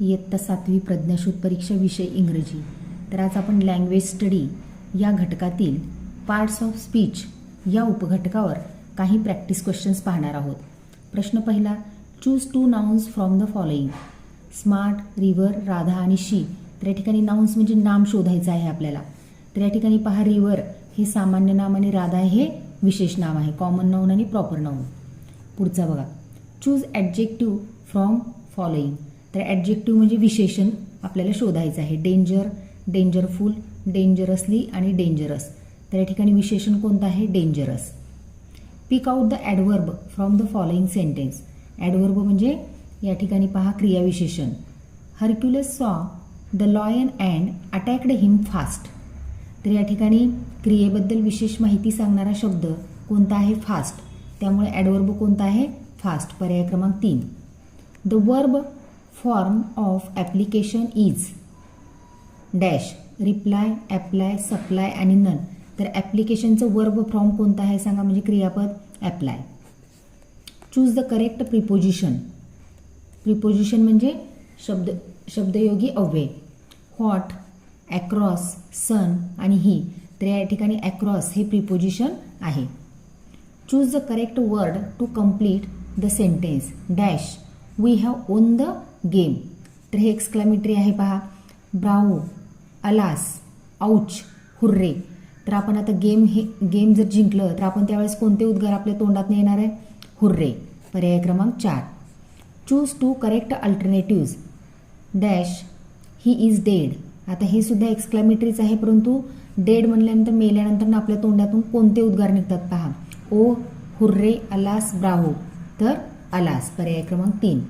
इयत्ता सातवी प्रज्ञाशोध परीक्षा विषय इंग्रजी. तर आज आपण लँग्वेज स्टडी या घटकातील पार्ट्स ऑफ स्पीच या उपघटकावर काही प्रॅक्टिस क्वेश्चन्स पाहणार आहोत. प्रश्न पहिला choose two nouns from the following smart river Radha आणि शी तर या ठिकाणी नाउन्स म्हणजे नाम शोधायचं आहे आपल्याला. तर या ठिकाणी पहा रिवर हे सामान्य नाम आणि राधा हे विशेष नाव आहे. कॉमन नाऊन आणि प्रॉपर नाऊन पुढचा बघा. चूज ॲडजेक्टिव्ह फ्रॉम फॉलोईंग तर ॲडजेक्टिव्ह म्हणजे विशेषण आपल्याला शोधायचं आहे. डेंजर डेंजरफुल डेंजरसली आणि डेंजरस तर या ठिकाणी विशेषण कोणतं आहे? Dangerous pick out the adverb from the following sentence adverb म्हणजे या ठिकाणी पहा क्रियाविशेषण Hercules saw the lion and attacked him fast तर या ठिकाणी क्रियेबद्दल विशेष माहिती सांगणारा शब्द कोणता आहे? फास्ट त्यामुळे ॲडवर्ब कोणता आहे? फास्ट पर्याय क्रमांक तीन. The verb form of application is dash reply apply supply आणि नन तर ॲप्लिकेशनचं वर्ब फॉर्म कोणतं आहे सांगा म्हणजे क्रियापद apply choose the correct preposition preposition म्हणजे शब्द शब्दयोगी अव्यय. हॉट ॲक्रॉस सन आणि ही तर या ठिकाणी ॲक्रॉस हे प्रिपोजिशन आहे. Choose the correct word to complete the sentence dash we have won the game. तर हे एक्सक्लामेटरी आहे पहा. ब्राऊ अलास औच हुर्रे तर आपण आता गेम हे गेम जर जिंकलं तर आपण त्यावेळेस कोणते उद्गार आपल्या तोंडात येणार आहे? हुर्रे पर्याय क्रमांक चार. Choose to correct alternatives dash he is dead आता हे सुद्धा एक्सक्लॅमेटरीच आहे परंतु डेड म्हणल्यानंतर मेल्यानंतर आपल्या तोंडातून कोणते उद्गार निघतात पहा? ओ हुर्रे अलास ब्राहो तर अलास पर्याय क्रमांक तीन.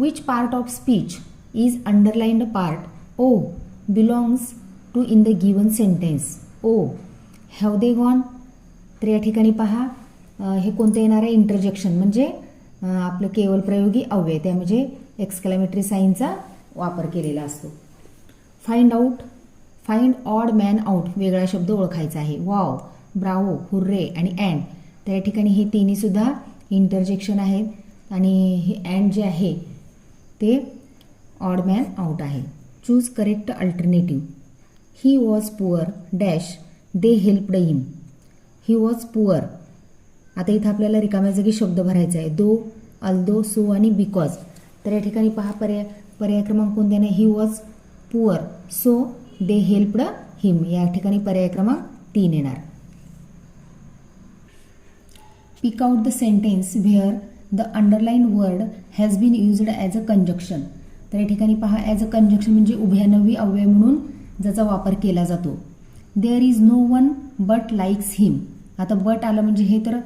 Which part of speech is underlined part oh belongs to in the given sentence oh have they gone तर या ठिकाणी पहा. हे कोणतं येणार आहे? इंटरजेक्शन म्हणजे आपलं केवळ प्रयोगी अव्यय. त्या म्हणजे एक्सक्लामेटरी साईनचा वापर केलेला असतो. Find out find odd man out वेगळा शब्द ओळखायचा आहे. वाव ब्रावो हुर्रे आणि अँड तर या ठिकाणी हे तिन्हीसुद्धा इंटरजेक्शन आहेत. आणि हे अँड जे आहे ते ऑड मॅन आउट आहे. Choose correct alternative he was poor dash they helped him he was poor आता इथं आपल्याला रिकाम्या जागी शब्द भरायचा आहे दो अल्दो सो आणि बिकॉज तर या ठिकाणी पहा पर्याय पर्याय क्रमांक कोणते नाही he was poor so they helped him या ठिकाणी पर्याय क्रमांक तीन येणार. Pick out the sentence where the underline word has been used as a conjunction तर या ठिकाणी पहा ॲज अ कंजक्शन म्हणजे उभ्यानवी अव्यय म्हणून ज्याचा वापर केला जातो. There is no one but likes him आता बट आलं म्हणजे हे तर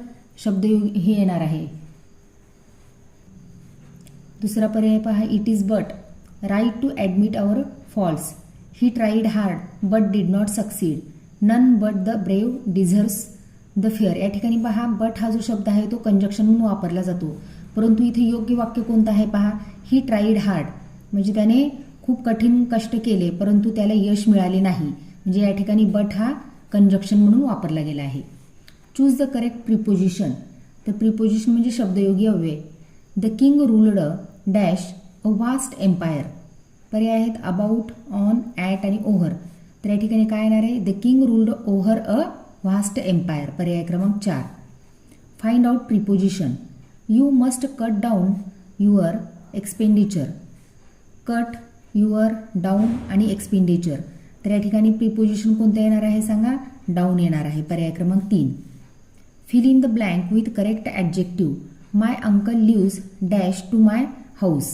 शब्द हे येणार आहे. दुसरा पर्याय पहा it is but right to admit our faults he tried hard but did not succeed none but the brave deserves the fair या ठिकाणी पहा बट हा जो शब्द आहे तो कंजक्शन म्हणून वापरला जातो. परंतु इथे योग्य वाक्य कोणतं आहे पहा? ही ट्राईड हार्ड म्हणजे त्याने खूप कठीण कष्ट केले परंतु त्याला यश मिळाले नाही. म्हणजे या ठिकाणी बट हा कंजक्शन म्हणून वापरला गेला आहे. चूज द करेक्ट प्रिपोजिशन तर प्रिपोजिशन म्हणजे शब्दयोगी अव्यय. The king ruled dash a vast empire पर्याय आहेत अबाउट ऑन ॲट आणि ओव्हर तर या ठिकाणी काय येणार आहे? The king ruled over a vast empire पर्याय क्रमांक चार. Find out preposition you must cut down your expenditure cut your down आणि एक्सपेंडिचर तर या ठिकाणी प्रिपोजिशन कोणतं येणार आहे सांगा? डाऊन येणार आहे. पर्याय क्रमांक तीन. Fill in the blank with correct adjective my uncle lives dash to my house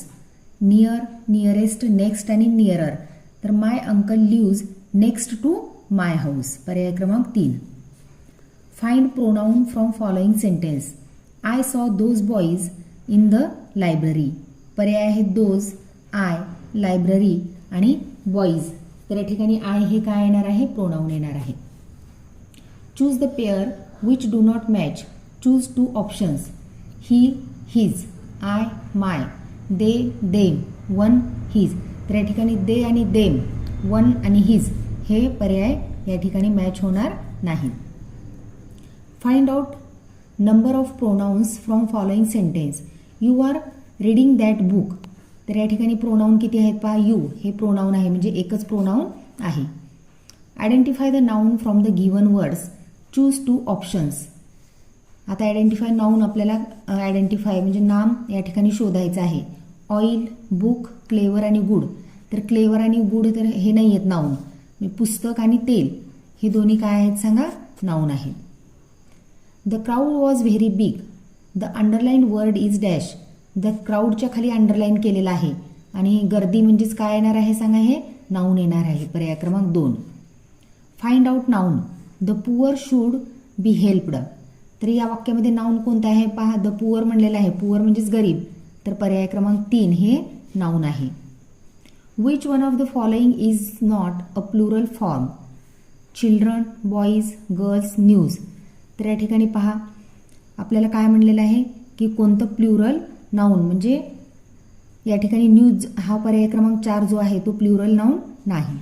near nearest next आणि नियरर तर my uncle lives next to my house पर्याय क्रमांक तीन. Find pronoun from following sentence I saw those boys in the library पर्याय आहेत those I library आणि boys तर या ठिकाणी आय हे काय येणार आहे? प्रोनाऊन येणार आहे. Choose the pair which do not match choose two options he his I my they them one his तर या ठिकाणी दे आणि देम वन आणि हिज हे पर्याय या ठिकाणी मॅच होणार नाही find out number of pronouns from following sentence you are reading that book तर या ठिकाणी प्रोनाऊन किती आहेत पहा? यू हे प्रोनाऊन आहे म्हणजे एकच प्रोनाऊन आहे. Identify the noun from the given words choose two options आता आयडेंटिफाय नाऊन आपल्याला आयडेंटिफाय म्हणजे नाम या ठिकाणी शोधायचं आहे. ऑइल बुक क्लेवर आणि गुड तर क्लेवर आणि गुड तर हे नाही आहेत नाऊन म्हणजे पुस्तक आणि तेल. हे दोन्ही काय आहेत सांगा? नाऊन आहेत. The crowd was very big the underline word is dash the क्राऊडच्या खाली अंडरलाईन केलेलं आहे. आणि गर्दी म्हणजेच काय येणार आहे सांगा हे? नाऊन येणार आहे. पर्याय क्रमांक दोन. Find out noun the poor should be helped तर या वाक्यामध्ये नाऊन कोणतं आहे? पहा द पुअर म्हणलेलं आहे. पुअर म्हणजेच गरीब. तर पर्याय क्रमांक तीन हे नाऊन आहे. Which one of the following is not a plural form children boys girls news तर या ठिकाणी पहा आपल्याला काय म्हणलेलं आहे की कोणतं प्ल्युरल नाऊन म्हणजे या ठिकाणी न्यूज हा पर्याय क्रमांक चार जो आहे तो प्ल्युरल नाऊन नाही.